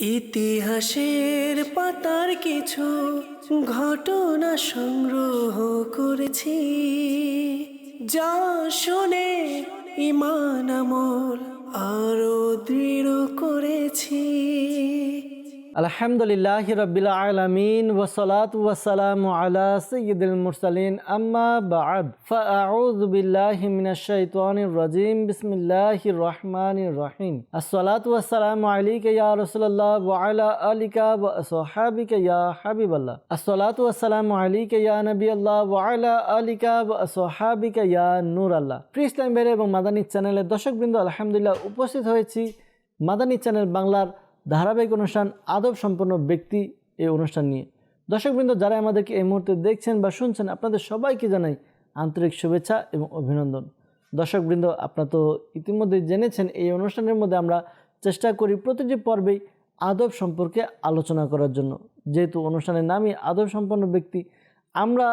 ইতিহাসের পাতার কিছু ঘটনা সংগ্রহ করেছি। যা শুনে ইমান আমল আরও দৃঢ় করেছি। আলহামদুলিল্লাহ রবিল আলমিন ওসলাত ওয়াসালাম আলা সঈদুল মুরসালিন। আম্মা বাদ। ফাউযু বিল্লাহি মিনাশ শাইতানির রাজিম। বিসমিল্লাহির রহমানির রহিম। আসসালাত ওয়াসালাম আলাইকা ইয়া রাসূলুল্লাহ ওয়া আলা আলিকা ওয়া আসহাবিকা ইয়া হাবিবাল্লাহ। আসসালাতু ওয়াসালাম আলাইকা ইয়া নবিয়াল্লাহ ওয়া আলা আলিকা ওয়া আসহাবিকা ইয়া নূরাল্লাহ। প্রি ইসলাম এবং মাদানী চ্যানেলের দর্শকবৃন্দ, আলহামদুলিল্লাহ উপস্থিত হয়েছি। মাদানী চ্যানেল বাংলার ধারাবাহিক অনুষ্ঠান, আদব সম্পন্ন ব্যক্তি এই অনুষ্ঠান নিয়ে। দর্শকবৃন্দ, যারা আমাদেরকে এই মুহূর্তে দেখছেন বা শুনছেন, আপনাদের সবাইকে জানাই আন্তরিক শুভেচ্ছা এবং অভিনন্দন। দর্শকবৃন্দ, আপনারা তো ইতিমধ্যে জেনেছেন, এই অনুষ্ঠানের মধ্যে আমরা চেষ্টা করি প্রতিটি পর্বেই আদব সম্পর্কে আলোচনা করার জন্য। যেহেতু অনুষ্ঠানের নামই আদব সম্পন্ন ব্যক্তি, আমরা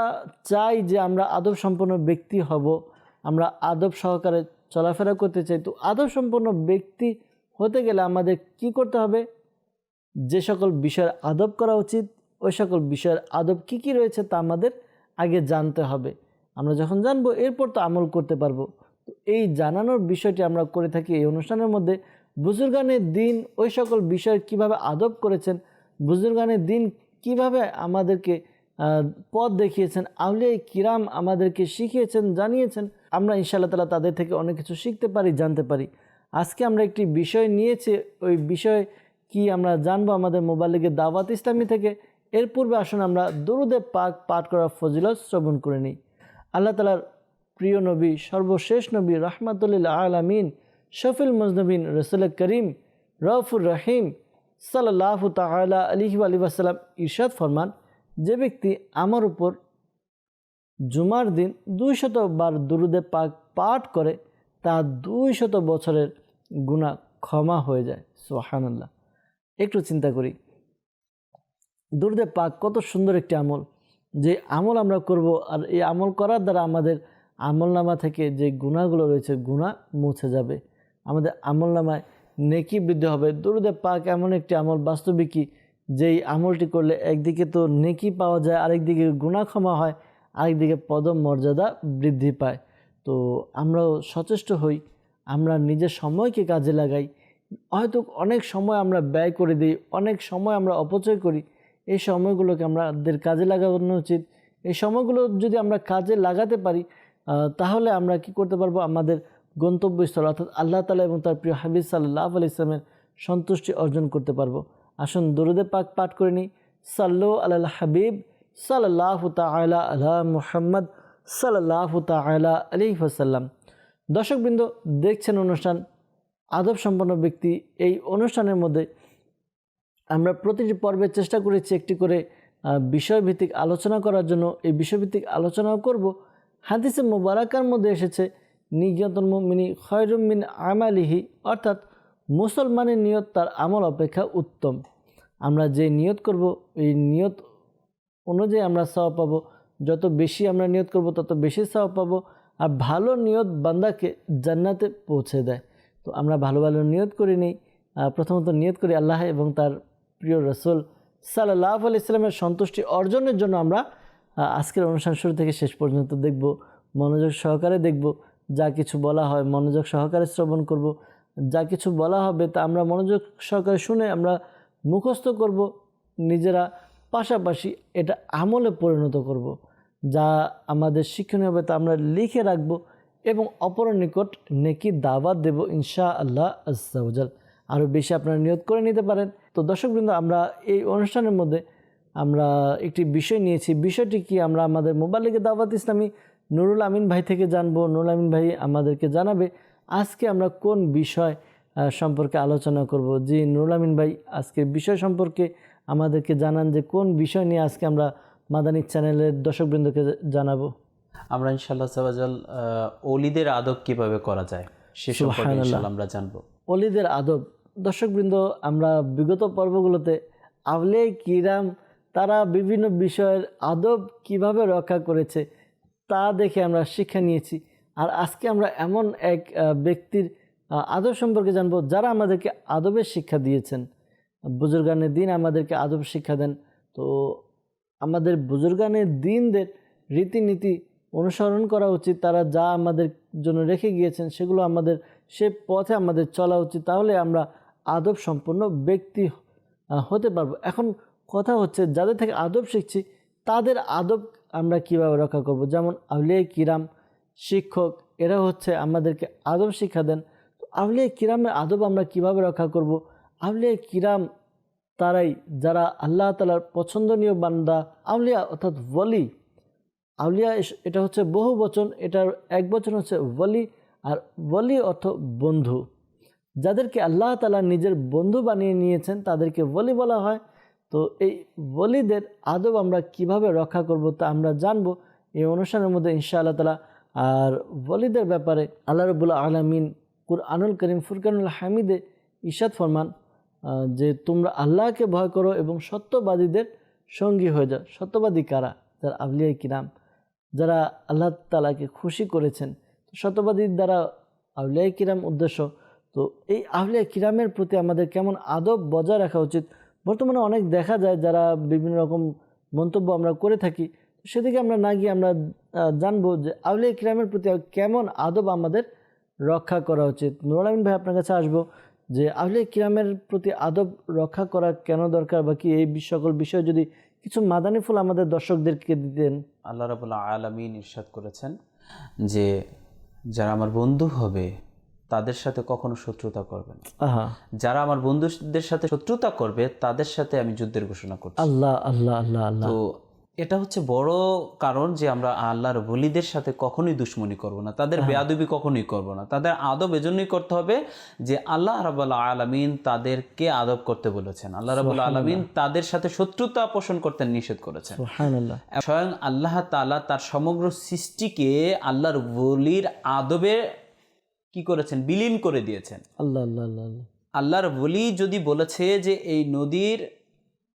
চাই যে আমরা আদব সম্পন্ন ব্যক্তি হব, আমরা আদব সহকারে চলাফেরা করতে চাই। তো আদব সম্পন্ন ব্যক্তি হতে গেলে আমাদের কি করতে হবে? যে সকল বিষয়ের আদব করা উচিত, ওই সকল বিষয়ের আদব কি কি রয়েছে তা আমাদের আগে জানতে হবে। আমরা যখন জানব, এরপর তো আমল করতে পারব। তো এই জানানোর বিষয়টি আমরা করে থাকি এই অনুষ্ঠানের মধ্যে। বুজুর্গানের দিন ওই সকল বিষয়ের কীভাবে আদব করেছেন, বুজুর্গানের দিন কীভাবে আমাদেরকে পথ দেখিয়েছেন আউলিয়া কিরাম আমাদেরকে শিখিয়েছেন, জানিয়েছেন, আমরা ইনশাআল্লাহ তালা তাদের থেকে অনেক কিছু শিখতে পারি, জানতে পারি। আজকে আমরা একটি বিষয় নিয়েছি, ওই বিষয় কি আমরা জানব আমাদের মোবাইল মোবাইলে দাওয়াত ইসলামী থেকে। এর পূর্বে আসুন আমরা দরুদে পাক পাঠ করার ফজিলত শ্রবণ করে নিই। আল্লাহ তালার প্রিয় নবী, সর্বশেষ নবী রহমাতুল্লাহ আলমিন শফিল মজনবিন রসুল করিম রফুর রহিম সাল্লাহ তালা আলিহি আলী আসাল্লাম ইরশাদ ফরমান, যে ব্যক্তি আমার উপর জুমার দিন দুই শত বার দুরুদে পাক পাঠ করে তা দুই শত বছরের গুণা ক্ষমা হয়ে যায় সোহানাল্লাহ একটু চিন্তা করি। দুরুদে পাক কত সুন্দর একটি আমল, যে আমল আমরা করব আর এই আমল করার দ্বারা আমাদের আমলনামা থেকে যে গুণাগুলো রয়েছে গুণা মুছে যাবে। আমাদের আমলনামায় নেকি বৃদ্ধি হবে। দুরুদে পাক এমন একটি আমল বাস্তবিকই যেই আমলটি করলে একদিকে তো নেকি পাওয়া যায়, আরেকদিকে গুণা ক্ষমা হয়, আরেকদিকে পদম মর্যাদা বৃদ্ধি পায়। তো আমরাও সচেষ্ট হই। আমরা নিজের সময়কে কাজে লাগাই। হয়তো অনেক সময় আমরা ব্যয় করে দিই, অনেক সময় আমরা অপচয় করি। এই সময়গুলোকে আমাদের কাজে লাগানো উচিত। এই সময়গুলো যদি আমরা কাজে লাগাতে পারি তাহলে আমরা কি করতে পারব? আমাদের গন্তব্যস্থল অর্থাৎ আল্লাহ তালা এবং তার প্রিয় হাবিজ সাল্লাহ আলি ইসলামের সন্তুষ্টি অর্জন করতে পারব। আসুন দরুদে পাক পাঠ করে নিই। সাল্লু আল্লাহ হাবিব সাল্লাহ তালা আল্লাহ মুহাম্মদ সাল্লাহ তালা আলি ওসাল্লাম দর্শকবৃন্দ, দেখছেন অনুষ্ঠান। আদব সম্পন্ন ব্যক্তি। এই অনুষ্ঠানের মধ্যে আমরা প্রতিটি পর্বে চেষ্টা করেছি একটি করে বিষয়ভিত্তিক আলোচনা করার জন্য। এই বিষয়ভিত্তিক আলোচনাও করব। হাদিসে মোবারকার মধ্যে এসেছে নিয়তন মিনি খয়রুমিন আমালিহি, অর্থাৎ মুসলমানের নিয়ত তার আমল অপেক্ষা উত্তম। আমরা যে নিয়ত করব, এই নিয়ত অনুযায়ী আমরা সওয়াব পাবো। যত বেশি আমরা নিয়ত করব, তত বেশি সওয়াব পাবো। আর ভালো নিয়ত বান্দাকে জান্নাতে পৌঁছে দেয়। তো আমরা ভালো ভালো নিয়ত করে নিই। প্রথমত নিয়ত করি আল্লাহ এবং তার প্রিয় রসুল সাল্লাহ আলি ইসলামের সন্তুষ্টি অর্জনের জন্য আমরা আজকের অনুষ্ঠান শুরু থেকে শেষ পর্যন্ত দেখব, মনোযোগ সহকারে দেখব, যা কিছু বলা হয় মনোযোগ সহকারে শ্রবণ করব, যা কিছু বলা হবে তা আমরা মনোযোগ সহকারে শুনে আমরা মুখস্থ করব, নিজেরা পাশাপাশি এটা আমলে পরিণত করব। যা আমাদের শিক্ষণীয় হবে তা আমরা লিখে রাখব এবং অপরের নিকট নেকি দাওয়াত দেব ইনশা আল্লাহ আজাল আরও বেশি আপনারা নিয়োগ করে নিতে পারেন। তো দর্শকবৃন্দ, আমরা এই অনুষ্ঠানের মধ্যে আমরা একটি বিষয় নিয়েছি। বিষয়টি কি? আমরা আমাদের মোবাইল লিগে দাওয়াত ইসলামী নুরুল আমিন ভাই থেকে জানব। নুরুল আমিন ভাই আমাদেরকে জানাবে আজকে আমরা কোন বিষয় সম্পর্কে আলোচনা করব। জি, নুরুল আমিন ভাই, আজকের বিষয় সম্পর্কে আমাদেরকে জানান যে কোন বিষয় নিয়ে আজকে আমরা মাদানী চ্যানেলের দর্শকবৃন্দকে জানাব। আমরা ইনশাল্লাহ সাবাজাল অলিদের আদব কীভাবে করা যায় সে সম্পর্কে আমরা জানব। অলিদের আদব। দর্শকবৃন্দ আমরা বিগত পর্বগুলোতে আউলে কিরাম তারা বিভিন্ন বিষয়ের আদব কীভাবে রক্ষা করেছে তা দেখে আমরা শিক্ষা নিয়েছি। আর আজকে আমরা এমন এক ব্যক্তির আদব সম্পর্কে জানব যারা আমাদেরকে আদবের শিক্ষা দিয়েছেন। বুজুর্গানের দিন আমাদেরকে আদব শিক্ষা দেন। তো আমাদের বুজুর্গানের দিনদের রীতিনীতি অনুসরণ করা উচিত। তারা যা আমাদের জন্য রেখে গিয়েছেন, সেগুলো আমাদের, সে পথে আমাদের চলা উচিত। তাহলে আমরা আদব সম্পন্ন ব্যক্তি হতে পারব। এখন কথা হচ্ছে, যাদের থেকে আদব শিখছি, তাদের আদব আমরা কীভাবে রক্ষা করব? যেমন আউলিয়া কিরাম শিক্ষক, এরা হচ্ছে আমাদেরকে আদব শিক্ষা দেন। তো আউলিয়া কিরামের আদব আমরা কীভাবে রক্ষা করব? আউলিয়া কিরাম তারাই যারা আল্লাহ তালার পছন্দনীয় বান্দা, আউলিয়া অর্থাৎ ওয়ালি। আউলিয়া এটা হচ্ছে বহু বচন, এটার এক বচন হচ্ছে ওয়ালি, আর ওয়ালি অর্থ বন্ধু। যাদেরকে আল্লাহ তালা নিজের বন্ধু বানিয়ে নিয়েছেন, তাদেরকে ওয়ালি বলা হয়। তো এই ওয়ালিদের আদব আমরা কীভাবে রক্ষা করব তা আমরা জানব এই অনুষ্ঠানের মধ্যে ইনশা আল্লাহ তালা আর ওয়ালিদের ব্যাপারে আল্লাহ রবুল্লা আলমিন কুরআনুল করিম ফুরকানুল হামিদে ইশাদ ফরমান যে তোমরা আল্লাহকে ভয় করো এবং সত্যবাদীদের সঙ্গী হয়ে যাও। সত্যবাদী কারা? যারা আউলিয়া কিরাম, যারা আল্লাহ তালাকে খুশি করেছেন। সত্যবাদীর দ্বারা আউলিয়া কিরাম উদ্দেশ্য। তো এই আউলিয়া কিরামের প্রতি আমাদের কেমন আদব বজায় রাখা উচিত? বর্তমানে অনেক দেখা যায় যারা বিভিন্ন রকম মন্তব্য আমরা করে থাকি। সেদিকে আমরা না গিয়ে আমরা জানব যে আউলিয়া কিরামের প্রতি কেমন আদব আমাদের রক্ষা করা উচিত। নুরুল ভাই আপনার কাছে আসব। যে আউলিয়া কিরামের প্রতি আদব রক্ষা করা কেন দরকার বা কি এই সকল বিষয়ে যদি কিছু মাদানি ফুল আমাদের দর্শকদেরকে দিতেন? আল্লাহ রাবুল্লাহ আলমিন ইরশাদ করেছেন যে যারা আমার বন্ধু হবে তাদের সাথে কখনো শত্রুতা করবেন আহা। যারা আমার বন্ধুদের সাথে শত্রুতা করবে তাদের সাথে আমি যুদ্ধের ঘোষণা করছি। আল্লাহ আল্লাহ আল্লাহ আল্লাহ। তো এটা হচ্ছে বড় কারণ যে আমরা আল্লাহর বলিদের সাথে কখনোই দুশ্মনী করব না। তাদের বেয়াদবি কখনোই করব না। তাদের আদব এজন্যই করতে হবে যে আল্লাহ রাবুল্লাহ আলমিন তাদেরকে আদব করতে বলেছেন। আল্লাহ রাবুল্লাহ আলমিন তাদের সাথে শত্রুতা পোষণ করতে নিষেধ করেছেন। স্বয়ং আল্লাহ তাআলা তার সমগ্র সৃষ্টিকে আল্লাহর বলির আদবে কি করেছেন? বিলীন করে দিয়েছেন। আল্লাহ আল্লাহ আল্লাহ আল্লাহ। আল্লাহর বলি যদি বলেছে যে এই নদীর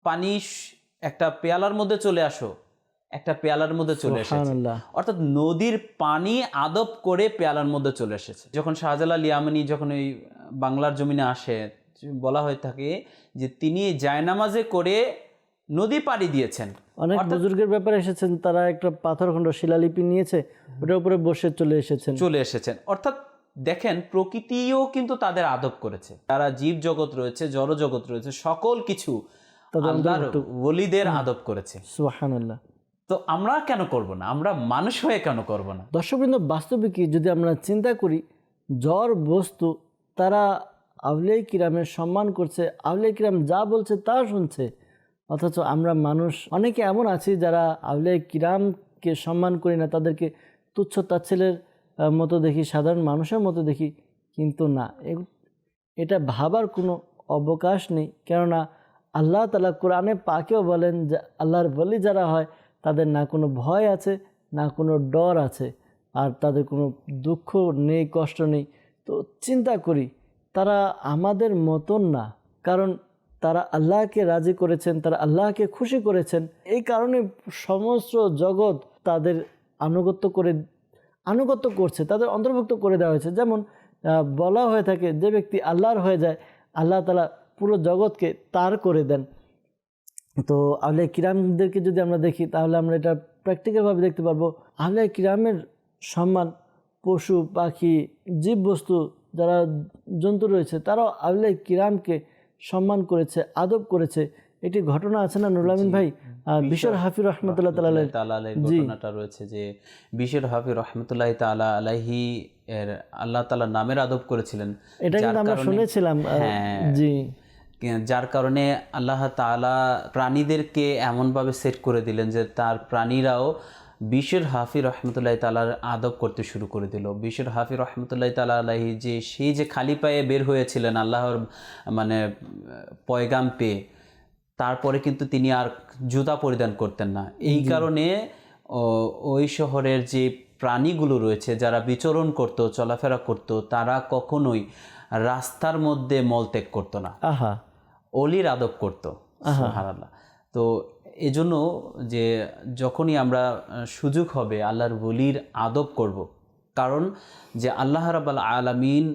পানি একটা পেয়ালার মধ্যে চলে আসো। একটা পেয়ালার মধ্যে চলে এসেছে। অর্থাৎ নদীর পানি আদব করে পেয়ালার মধ্যে চলে এসেছে। যখন শাহজালাল ইয়ামানি যখন ওই বাংলার জমিনে আসে বলা হয়ে থাকে যে তিনি জায়নামাজে করে নদী পাড়ি দিয়েছেন। অনেক বুজুর্গের ব্যাপারে এসেছেন তারা একটা পাথর পাথরখণ্ড শিলালিপি নিয়েছে ওটার উপরে বসে চলে এসেছেন। চলে এসেছেন। অর্থাৎ দেখেন প্রকৃতিও কিন্তু তাদের আদব করেছে। তারা জীব জগৎ রয়েছে জড় জগৎ রয়েছে সকল কিছু ওলিদের আদব করেছে। সুবহানাল্লাহ। তো আমরা কেন করব না? আমরা মানুষ হয়ে কেন করব না? দর্শকবৃন্দ বাস্তবিক যদি আমরা চিন্তা করি জ্বর বস্তু তারা আউলিয়া কিরামের সম্মান করছে আউলিয়া কিরাম যা বলছে তা শুনছে অথচ আমরা মানুষ অনেকে এমন আছি যারা আউলিয়া কিরামকে সম্মান করি না তাদেরকে তুচ্ছ তাচ্ছেলের মতো দেখি সাধারণ মানুষের মতো দেখি কিন্তু না। এটা ভাবার কোনো অবকাশ নেই কেননা আল্লাহ তালা কোরআনে পাকেও বলেন যে আল্লাহর বলি যারা হয়, তাদের না কোনো ভয় আছে, না কোনো ডর আছে, আর তাদের কোনো দুঃখ নেই, কষ্ট নেই। তো চিন্তা করি, তারা আমাদের মতন না, কারণ তারা আল্লাহকে রাজি করেছেন, তারা আল্লাহকে খুশি করেছেন। এই কারণে সমস্ত জগৎ তাদের আনুগত্য করে, আনুগত্য করছে, তাদের অন্তর্ভুক্ত করে দেওয়া হয়েছে। যেমন বলা হয়ে থাকে, যে ব্যক্তি আল্লাহর হয়ে যায়, আল্লাহ তালা পুরো জগৎকে তার করে দেন। তো আহলে কিরামদেরকে যদি আমরা দেখি তাহলে আমরা এটা প্র্যাকটিক্যালভাবে দেখতে পারব। আহলে কিরামের সম্মান পশু পাখি জীববস্তু যারা জন্তু রয়েছে তারাও আহলে কিরামকে সম্মান করেছে আদব করেছে। একটি ঘটনা আছে না নুরুল আমিন ভাই? বিশর হাফির রহমতুল্লাহ তালা জি। ঘটনাটা রয়েছে যে বিশের হাফি রহমতুল্লাহ তাআলা আলাইহি এর আল্লাহ তাআলা নামের আদব করেছিলেন। এটা কিন্তু আমরা শুনেছিলাম হ্যাঁ। জি। যার কারণে আল্লাহ তালা প্রাণীদেরকে এমনভাবে সেট করে দিলেন যে তার প্রাণীরাও বিশের হাফি রহমতুল্লাহ তালার আদব করতে শুরু করে দিল। বিশের হাফি রহমতুল্লাহ তালা আলাহি যে সেই যে খালি পায়ে বের হয়েছিলেন আল্লাহর মানে পয়গাম পেয়ে তারপরে কিন্তু তিনি আর জুতা পরিধান করতেন না। এই কারণে ওই শহরের যে প্রাণীগুলো রয়েছে যারা বিচরণ করত চলাফেরা করত তারা কখনোই রাস্তার মধ্যে মলত্যাগ করতো না। আহা। অলির আদব করত সুবহানাল্লাহ। তো এজন্য যে যখনই আমরা সুযোগ হবে আল্লাহর বলির আদব করব কারণ যে আল্লাহ রাব্বাল আলামিন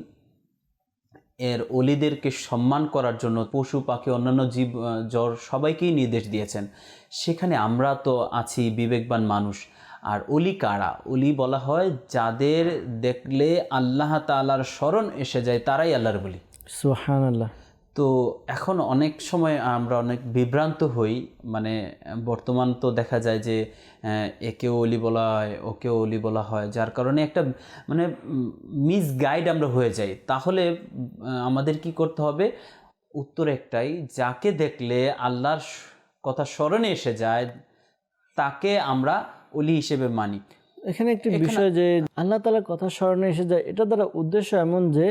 এর অলিদেরকে সম্মান করার জন্য পশু পাখি অন্যান্য জীব জ্বর সবাইকেই নির্দেশ দিয়েছেন। সেখানে আমরা তো আছি বিবেকবান মানুষ। আর অলি কারা? অলি বলা হয় যাদের দেখলে আল্লাহ তাআলার স্মরণ এসে যায় তারাই আল্লাহর বলি সুহান আল্লাহ তো এখন অনেক সময় আমরা অনেক বিভ্রান্ত হই। মানে বর্তমান তো দেখা যায় যে একেও অলি বলা হয় ওকেও অলি বলা হয় যার কারণে একটা মানে মিস গাইড আমরা হয়ে যাই। তাহলে আমাদের কি করতে হবে? উত্তর একটাই যাকে দেখলে আল্লাহর কথা স্মরণে এসে যায় তাকে আমরা অলি হিসেবে মানি। এখানে একটি বিষয় যে আল্লাহ তালার কথা স্মরণে এসে যায় এটা দ্বারা উদ্দেশ্য এমন যে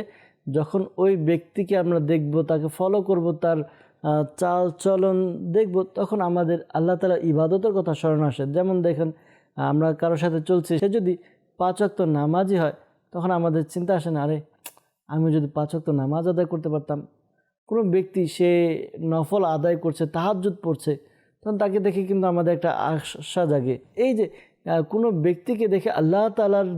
যখন ওই ব্যক্তিকে আমরা দেখব, তাকে ফলো করব, তার চাল চলন দেখব, তখন আমাদের আল্লাহ তালার ইবাদতের কথা স্মরণ আসে। যেমন দেখেন, আমরা কারোর সাথে চলছি, সে যদি পাঁচ অক্ত নামাজই হয়, তখন আমাদের চিন্তা আসে না, আরে, আমি যদি পাঁচ অক্ত নামাজ আদায় করতে পারতাম। কোনো ব্যক্তি সে নফল আদায় করছে, তাহাজ্জুদ পড়ছে, তখন তাকে দেখে কিন্তু আমাদের একটা আশা জাগে। এই যে কোনো ব্যক্তিকে দেখে আল্লাহ তালার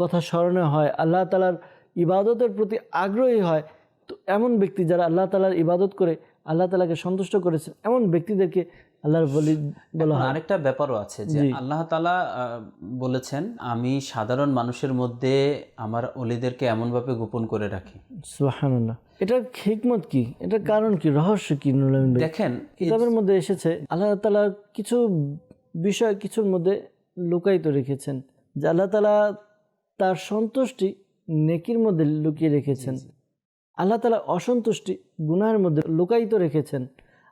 কথা স্মরণে হয়, আল্লাহ তালার ইবাদতের প্রতি আগ্রহী হয় তো এমন ব্যক্তি যারা আল্লাহ তালার ইবাদত করে আল্লাহ তালাকে সন্তুষ্ট করেছেন এমন ব্যক্তিদেরকে আল্লাহর বলি বলা হয়। আরেকটা ব্যাপারও আছে যে আল্লাহ তালা বলেছেন আমি সাধারণ মানুষের মধ্যে আমার অলিদেরকে এমনভাবে গোপন করে রাখি। সুহানুল্লাহ এটার হিকমত কি? এটার কারণ কি? রহস্য কি দেখেন কিতাবের মধ্যে এসেছে আল্লাহ তালা কিছু বিষয় কিছুর মধ্যে লুকায়িত রেখেছেন যে আল্লাহ তালা তার সন্তুষ্টি নেকির মধ্যে লুকিয়ে রেখেছেন। আল্লাহ তালা অসন্তুষ্টি গুনাহের মধ্যে লুকায়িত রেখেছেন।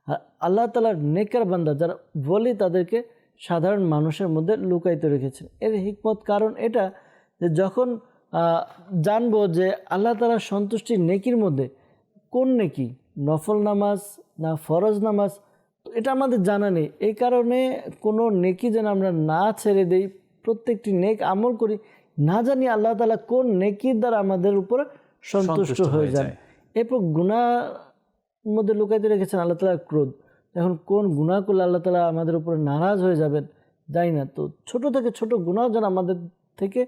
আর আল্লাহ তালার নেকার বান্দা যারা বলি তাদেরকে সাধারণ মানুষের মধ্যে লুকায়িত রেখেছেন। এর হিকমত কারণ এটা যে যখন জানব যে আল্লাহ তালার সন্তুষ্টি নেকির মধ্যে কোন নেকি? নফল নামাজ না ফরজ নামাজ? তো এটা আমাদের জানা নেই। এই কারণে কোনো নেকি যেন আমরা না ছেড়ে দেই প্রত্যেকটি নেক আমল করি না জানি আল্লাহ তালা কোন নেকির দ্বারা আমাদের উপর সন্তুষ্ট হয়ে যান। এরপর গুণা মধ্যে লুকাইতে রেখেছেন আল্লাহ তালার ক্রোধ। এখন কোন গুণা করলে আল্লাহ তালা আমাদের উপরে নারাজ হয়ে যাবেন? জানি না তো ছোট থেকে ছোট গুণাও যেন আমাদের থেকে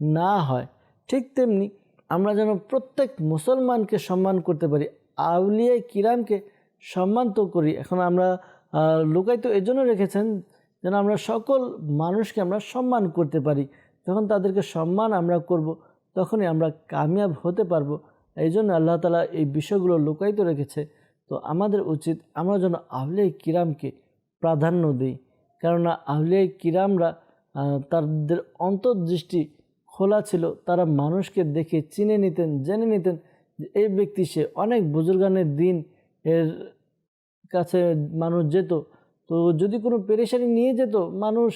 না হয় ঠিক তেমনি আমরা যেন প্রত্যেক মুসলমানকে সম্মান করতে পারি আউলিয়া কিরামকে সম্মান তো করি। এখন আমরা লুকায়িত এজন্য রেখেছেন যেন আমরা সকল মানুষকে আমরা সম্মান করতে পারি। যখন তাদেরকে সম্মান আমরা করব, তখনই আমরা কামিয়াব হতে পারব। এই জন্য আল্লাহ তালা এই বিষয়গুলো লুকায়িত রেখেছে। তো আমাদের উচিত আমরা যেন আহলে কিরামকে প্রাধান্য দিই। কেননা আহলে কিরামরা তাদের অন্তর্দৃষ্টি খোলা ছিল, তারা মানুষকে দেখে চিনে নিতেন, জেনে নিতেন যে এই ব্যক্তি সে অনেক বুজুর্গানের দিন এর কাছে মানুষ যেত। তো যদি কোনো পেরেশানি নিয়ে যেত, মানুষ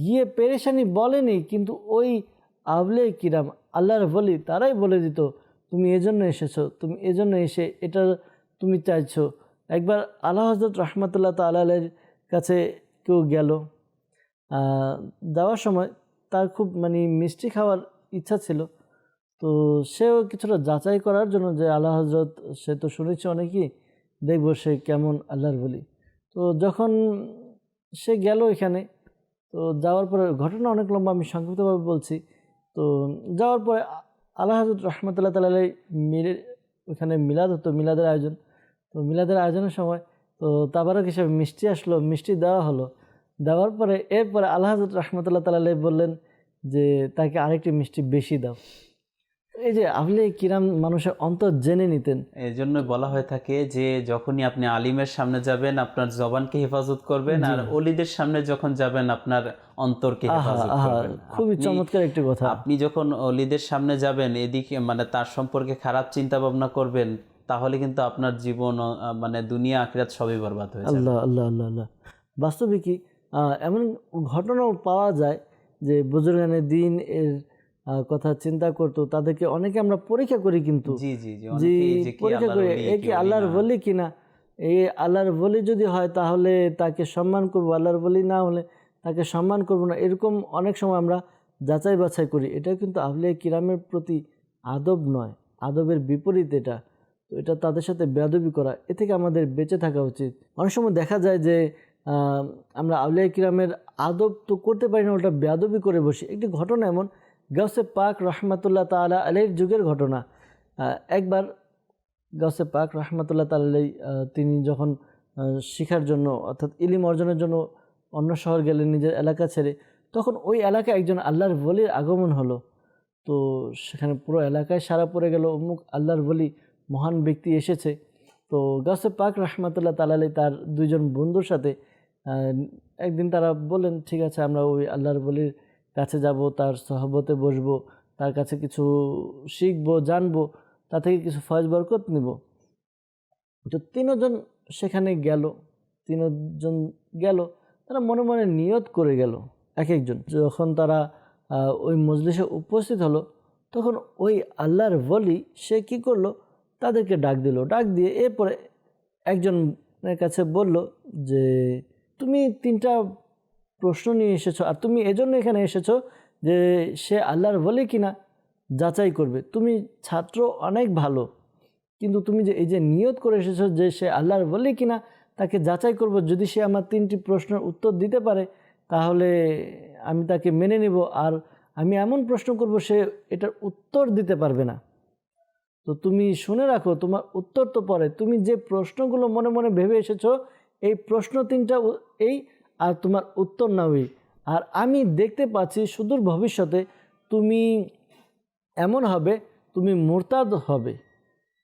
গিয়ে পেরেশানি বলেনি, কিন্তু ওই আবলে কিরাম, আল্লাহর বলি তারাই বলে দিত, তুমি এজন্য এসেছ, তুমি এজন্য এসে এটা তুমি চাইছো। একবার আল্লাহ হজরত রহমতুল্লাহ তালের কাছে কেউ গেল যাওয়ার সময় তার খুব মানে মিষ্টি খাওয়ার ইচ্ছা ছিল, তো সেও কিছুটা যাচাই করার জন্য যে আল্লাহ হজরত সে তো শুনেছে অনেকই, দেখব সে কেমন আল্লাহর বলি তো যখন সে গেল এখানে তো যাওয়ার পরে ঘটনা অনেক লম্বা, আমি সংক্ষিপ্তভাবে বলছি। তো যাওয়ার পরে আল্লাহ হাজর রহমতুল্লাহ তালাই মিলে, ওখানে মিলাদ হতো, মিলাদের আয়োজন। তো মিলাদের আয়োজনের সময় তো তাবারক হিসাবে মিষ্টি আসলো, মিষ্টি দেওয়া হলো। দেওয়ার পরে, এরপরে আল্লাহ হাজর রহমতুল্লাহ তালাই বললেন যে, তাকে আরেকটি মিষ্টি বেশি দাও। এই যে আহলে কিরাম মানুষের অন্তর জেনে নিতেন? এই জন্য বলা হয়ে থাকে যে যখনই আপনি আলিমের সামনে যাবেন আপনার জবানকে হেফাজত করবেন আর অলিদের সামনে যখন যাবেন আপনার অন্তরকে হেফাজত করবেন। খুবই চমৎকার একটি কথা। আপনি যখন অলিদের সামনে যাবেন এদিকে মানে তার সম্পর্কে খারাপ চিন্তা ভাবনা করবেন তাহলে কিন্তু আপনার জীবন মানে দুনিয়া আখিরাত সবই বরবাদ হয়ে যাবে। আল্লাহ আল্লাহ আল্লাহ আল্লাহ। বাস্তবে কি আহ, এমন ঘটনাও পাওয়া যায় যে বুজুর্গানের দিন এর কথা চিন্তা করতো তাদেরকে অনেকে আমরা পরীক্ষা করি কিন্তু। পরীক্ষা করি এ কি আল্লাহর না। বলি কিনা? এই আল্লাহর বলি যদি হয় তাহলে তাকে সম্মান করব। আল্লাহর বলি না হলে তাকে সম্মান করব না। এরকম অনেক সময় আমরা যাচাই বাছাই করি। এটা কিন্তু আহলে কিরামের প্রতি আদব নয়। আদবের বিপরীত এটা। তো এটা তাদের সাথে বেয়াদবি করা এ থেকে আমাদের বেঁচে থাকা উচিত। অনেক সময় দেখা যায় যে আমরা আউলিয়া কিরামের আদব তো করতে পারি না ওটা বেয়াদবি করে বসি। একটি ঘটনা এমন গাউসে পাক রহমাতুল্লাহ তালা আলের যুগের ঘটনা। একবার গাছে পাক রহমতুল্লাহ তাল্লাই তিনি যখন শিখার জন্য অর্থাৎ ইলিম অর্জনের জন্য অন্য শহর গেলেন নিজের এলাকা ছেড়ে, তখন ওই এলাকায় একজন আল্লাহর বলির আগমন হলো। তো সেখানে পুরো এলাকায় সারা পড়ে গেল, অমুক আল্লাহর বলি, মহান ব্যক্তি এসেছে। তো গাছে পাক রহমতুল্লাহ তালালি তার দুইজন বন্ধুর সাথে একদিন তারা বললেন, ঠিক আছে, আমরা ওই আল্লাহর বলির কাছে যাব, তার সহবতে বসব, তার কাছে কিছু শিখব, জানব তা থেকে কিছু ফয়েজ বরকত নিব। তো তিনজন সেখানে গেল, তিনজন গেল, তারা মনে মনে নিয়ত করে গেল। এক একজন যখন তারা ওই মজলিসে উপস্থিত হলো, তখন ওই আল্লাহর বলি সে কি করল? তাদেরকে ডাক দিল। ডাক দিয়ে এরপরে একজনের কাছে বলল যে, তুমি তিনটা প্রশ্ন নিয়ে এসেছ। আর তুমি এজন্য এখানে এসেছ যে সে আল্লাহর বলে কিনা যাচাই করবে। তুমি ছাত্র অনেক ভালো, কিন্তু তুমি যে এই যে নিয়ত করে এসেছ যে সে আল্লাহর বলে কিনা তাকে যাচাই করব, যদি সে আমার তিনটি প্রশ্নের উত্তর দিতে পারে, তাহলে আমি তাকে মেনে নেব। আর আমি এমন প্রশ্ন করব, সে এটার উত্তর দিতে পারবে না। তো তুমি শুনে রাখো, তোমার উত্তর তো পরে। তুমি যে প্রশ্নগুলো মনে মনে ভেবে এসেছ, এই প্রশ্ন তিনটা এই আর তোমার উত্তর না ওই। আর আমি দেখতে পাচ্ছি সুদূর ভবিষ্যতে তুমি এমন হবে, তুমি মোরতাদ হবে।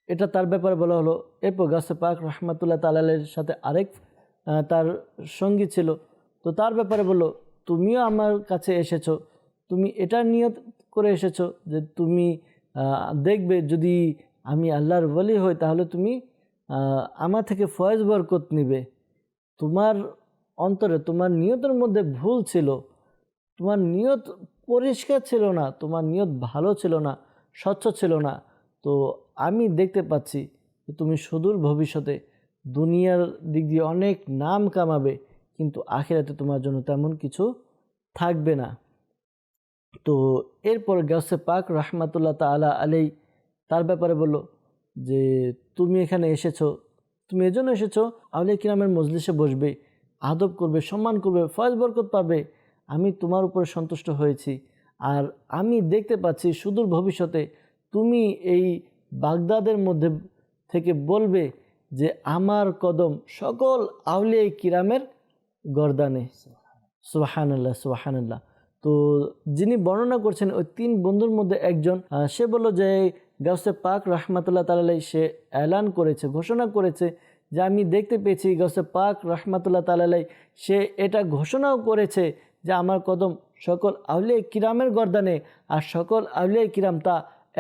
এটা তার ব্যাপারে বলা হলো। এরপর গাছে পাক রহমাতুল্লাহ তালের সাথে আরেক তার সঙ্গী ছিল। তো তার ব্যাপারে বলল, তুমিও আমার কাছে এসেছ। তুমি এটা নিয়ত করে এসেছ যে তুমি দেখবে যদি আমি আল্লাহর বলি হই তাহলে তুমি আমার থেকে ফয়েজ বরকত নিবে। তোমার অন্তরে তোমার নিয়তের মধ্যে ভুল ছিল, তোমার নিয়ত পরিষ্কার ছিল না, তোমার নিয়ত ভালো ছিল না, স্বচ্ছ ছিল না, তো আমি দেখতে পাচ্ছি যে তুমি সুদূর ভবিষ্যতে দুনিয়ার দিক দিয়ে অনেক নাম কামাবে, কিন্তু আখেরাতে তোমার জন্য তেমন কিছু থাকবে না। তো এরপর গাছে পাক রহমাতুল্লাহ তালা আলাই তার ব্যাপারে বলল যে, তুমি এখানে এসেছ, তুমি এজন্য এসেছ, আউলিয়া কিরামের মজলিসে বসবে আদব করবে, সম্মান করবে, ফয়েজ বরকত পাবে। আমি তোমার উপরে সন্তুষ্ট হয়েছি। আর আমি দেখতে পাচ্ছি সুদূর ভবিষ্যতে তুমি এই বাগদাদের মধ্যে থেকে বলবে যে আমার কদম সকল আউলিয়া কিরামের গর্দানে। সুবাহান্লাহ সুবাহান্লাহ তো যিনি বর্ণনা করছেন ওই তিন বন্ধুর মধ্যে একজন সে বলল যে, গাউসে পাক রহমাতুল্লাহ তালাই সে এলান করেছে, ঘোষণা করেছে যে আমি দেখতে পেয়েছি গাউসে পাক রহমাতুল্লাহ তালাই সে এটা ঘোষণাও করেছে যে আমার কদম সকল আউলিয়া কিরামের গর্দানে, আর সকল আউলিয়া কিরাম তা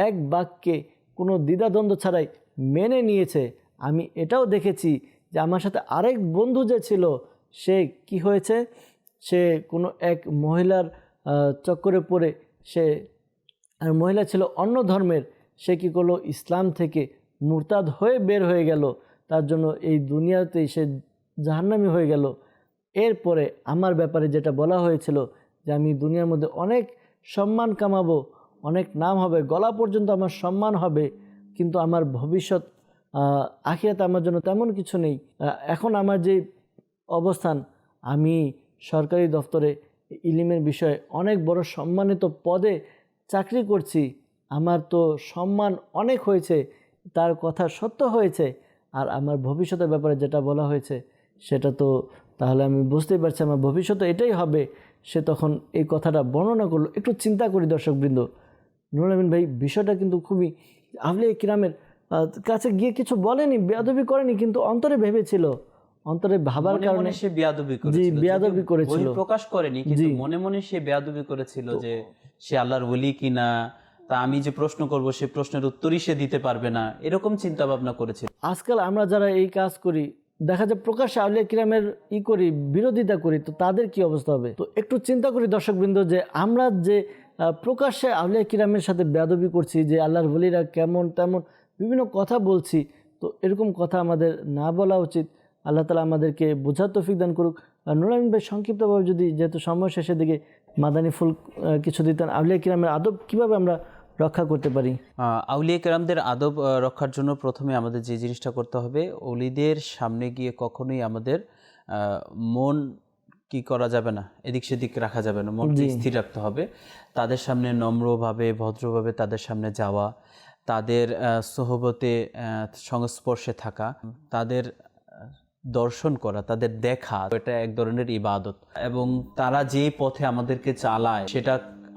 এক বাক্যে কোনো দ্বিধাদ্বন্দ্ব ছাড়াই মেনে নিয়েছে। আমি এটাও দেখেছি যে আমার সাথে আরেক বন্ধু যে ছিল, সে কি হয়েছে? সে কোনো এক মহিলার চক্করে পড়ে সে, আর মহিলা ছিল অন্য ধর্মের, সে কী করল? ইসলাম থেকে মুরতাদ হয়ে বের হয়ে গেল। তার জন্য এই দুনিয়াতেই সে জাহান্নামি হয়ে গেল। এরপরে আমার ব্যাপারে যেটা বলা হয়েছিল যে আমি দুনিয়ার মধ্যে অনেক সম্মান কামাবো অনেক নাম হবে গলা পর্যন্ত আমার সম্মান হবে কিন্তু আমার ভবিষ্যৎ আহ, আখিরাতে আমার জন্য তেমন কিছু নেই। এখন আমার যে অবস্থান আমি সরকারি দপ্তরে ইলিমের বিষয়ে অনেক বড় সম্মানিত পদে চাকরি করছি। আমার তো সম্মান অনেক হয়েছে তার কথা সত্য হয়েছে। আর আমার ভবিষ্যতের ব্যাপারে যেটা বলা হয়েছে সেটা তো তাহলে আমি বুঝতেই পারছি আমার ভবিষ্যতে এটাই হবে। সে তখন এই কথাটা বর্ণনা করল। একটু চিন্তা করি দর্শকবৃন্দ। নুরুল আমিন ভাই বিষয়টা কিন্তু খুবই আহলিয়া কিরামের কাছে গিয়ে কিছু বলেনি বেয়াদবি করেনি কিন্তু অন্তরে ভেবেছিল। অন্তরে ভাবার কারণে সে বেয়াদবি করেছিল। জি বেয়াদবি করেছিল। প্রকাশ করেনি কিন্তু মনে মনে সে বেয়াদবি করেছিল যে সে আল্লাহর ওলি কিনা তা আমি যে প্রশ্ন করব, সে প্রশ্নের উত্তরই সে দিতে পারবে না। এরকম চিন্তা ভাবনা করেছিল আজকাল আমরা যারা এই কাজ করি, দেখা যায় প্রকাশ্যে আউলিয়া কিরামের ই করি, বিরোধিতা করি, তো তাদের কি অবস্থা হবে? তো একটু চিন্তা করি দর্শকবৃন্দ যে আমরা যে প্রকাশ্যে আউলিয়া কিরামের সাথে বেয়াদবি করছি, যে আল্লাহর বলিরা কেমন তেমন বিভিন্ন কথা বলছি, তো এরকম কথা আমাদের না বলা উচিত। আল্লাহ তালা আমাদেরকে বোঝার তৌফিক দান করুক। নুরামিন ভাই সংক্ষিপ্তভাবে যদি যেহেতু সময় শেষের দিকে মাদানি ফুল কিছু দিতেন আউলিয়া কিরামের আদব কীভাবে আমরা রক্ষা করতে পারি। আউলিয়া কেরামদের আদব রক্ষার জন্য প্রথমে আমাদের যে জিনিসটা করতে হবে অলিদের সামনে গিয়ে কখনোই আমাদের মন কি করা যাবে না এদিক সেদিক রাখা যাবে না মনকে স্থির রাখতে হবে। তাদের সামনে নম্রভাবে ভদ্রভাবে তাদের সামনে যাওয়া তাদের সোহবতে সংস্পর্শে থাকা তাদের দর্শন করা তাদের দেখা এটা এক ধরনের ইবাদত। এবং তারা যে পথে আমাদেরকে চালায় সেটা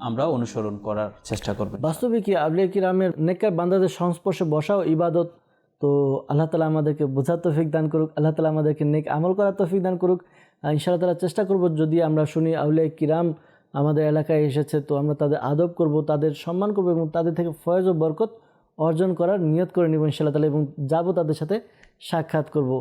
আমরা অনুসরণ করার চেষ্টা করব বাস্তবে কি আবলিয়া কিরামের নেকর বান্দাদের সংস্পর্শে বসাও ইবাদত? তো আল্লাহ তালা আমাদেরকে বোঝার তৌফিক দান করুক, আল্লাহ তালা আমাদেরকে নেক আমল করার তৌফিক দান করুক। ইনশাআল্লাহ তালা চেষ্টা করব যদি আমরা শুনি আউলিয়া কিরাম আমাদের এলাকায় এসেছে, তো আমরা তাদের আদব করব, তাদের সম্মান করব এবং তাদের থেকে ফয়েজ ও বরকত অর্জন করার নিয়ত করে নিব ইনশাআল্লাহ তালা এবং যাব তাদের সাথে সাক্ষাৎ করব।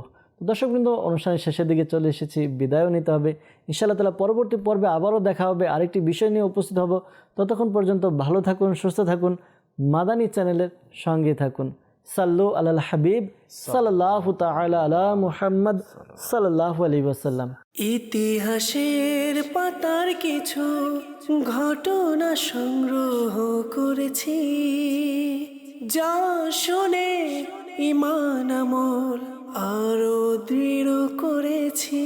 দর্শকবৃন্দ, অনুষ্ঠানের শেষের দিকে চলে এসেছি। বিদায়ও নিতে হবে। ইনশাআল্লাহ তালা পরবর্তী পর্বে আবারও দেখা হবে। আরেকটি বিষয় নিয়ে উপস্থিত হব। ততক্ষণ পর্যন্ত ভালো থাকুন, সুস্থ থাকুন। মাদানী চ্যানেলের সঙ্গে থাকুন। সাল্লু আলাল হাবিব সাল্লাহ আলা মুহাম্মদ সাল্লাহ আলী ওসাল্লাম ইতিহাসের পাতার কিছু ঘটনা সংগ্রহ করেছি। যা শুনে ইমান আমল আরও দৃঢ় করেছি।